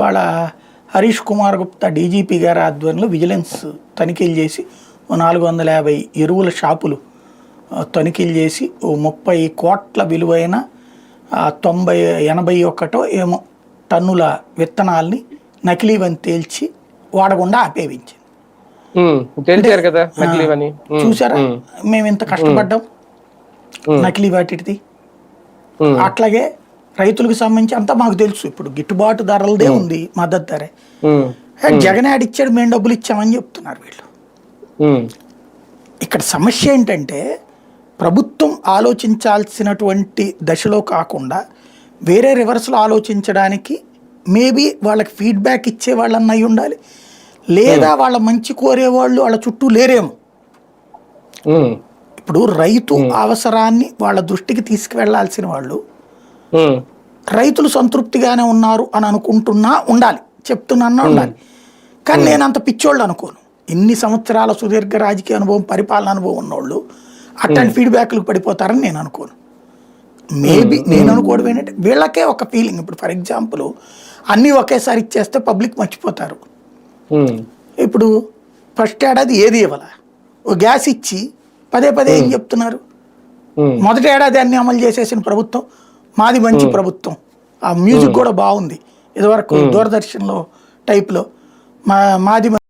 వాళ్ళ హరీష్ కుమార్ గుప్తా డీజీపీ గారి ఆధ్వర్యంలో విజిలెన్స్ తనిఖీలు చేసి ఓ నాలుగు వందల యాభై ఎరువుల షాపులు తనిఖీలు చేసి ఓ ముప్పై కోట్ల విలువైన తొంభై ఎనభై ఒకటో ఏమో టన్నుల విత్తనాల్ని నకిలీవని తేల్చి వాడకుండా ఆపేవించింది. కదా నకిలీవని. చూసారా? మేము ఇంత కష్టపడ్డాం నకిలీ వాటిది అట్లాగే రైతులకు సంబంధించి అంతా మాకు తెలుసు. ఇప్పుడు గిట్టుబాటు ధరలదే ఉంది మద్దతు ధరే. జగన్ యాడ్ ఇచ్చాడు మేము డబ్బులు ఇచ్చామని చెప్తున్నారు వీళ్ళు. ఇక్కడ సమస్య ఏంటంటే ప్రభుత్వం ఆలోచించాల్సినటువంటి దశలో కాకుండా వేరే రివర్స్లో ఆలోచించడానికి మేబీ వాళ్ళకి ఫీడ్బ్యాక్ ఇచ్చే వాళ్ళన్న అయి ఉండాలి. లేదా వాళ్ళ మంచి కోరేవాళ్ళు వాళ్ళ చుట్టూ లేరేమో. ఇప్పుడు రైతు అవసరాన్ని వాళ్ళ దృష్టికి తీసుకువెళ్ళాల్సిన వాళ్ళు రైతులు సంతృప్తిగానే ఉన్నారు అని అనుకుంటున్నా ఉండాలి. చెప్తున్నా ఉండాలి. కానీ నేను అంత పిచ్చోళ్ళు అనుకోను. ఇన్ని సంవత్సరాల సుదీర్ఘ రాజకీయ అనుభవం పరిపాలన అనుభవం ఉన్నోళ్ళు అట్లాంటి ఫీడ్బ్యాక్లకు పడిపోతారని నేను అనుకోను. మేబీ నేను అనుకోవడం ఏంటంటే వీళ్ళకే ఒక ఫీలింగ్ ఇప్పుడు ఫర్ ఎగ్జాంపుల్ అన్నీ ఒకేసారి ఇచ్చేస్తే పబ్లిక్ మర్చిపోతారు. ఇప్పుడు ఫస్ట్ ఏడాది ఏది ఇవ్వాల? ఓ గ్యాస్ ఇచ్చి పదే పదే ఏం చెప్తున్నారు? మొదటి ఏడాది అన్ని అమలు చేసేసిన ప్రభుత్వం. మాది మంచి ప్రభుత్వం. ఆ మ్యూజిక్ కూడా బాగుంది. ఇదివరకు దూరదర్శన్లో టైప్లో మా మాది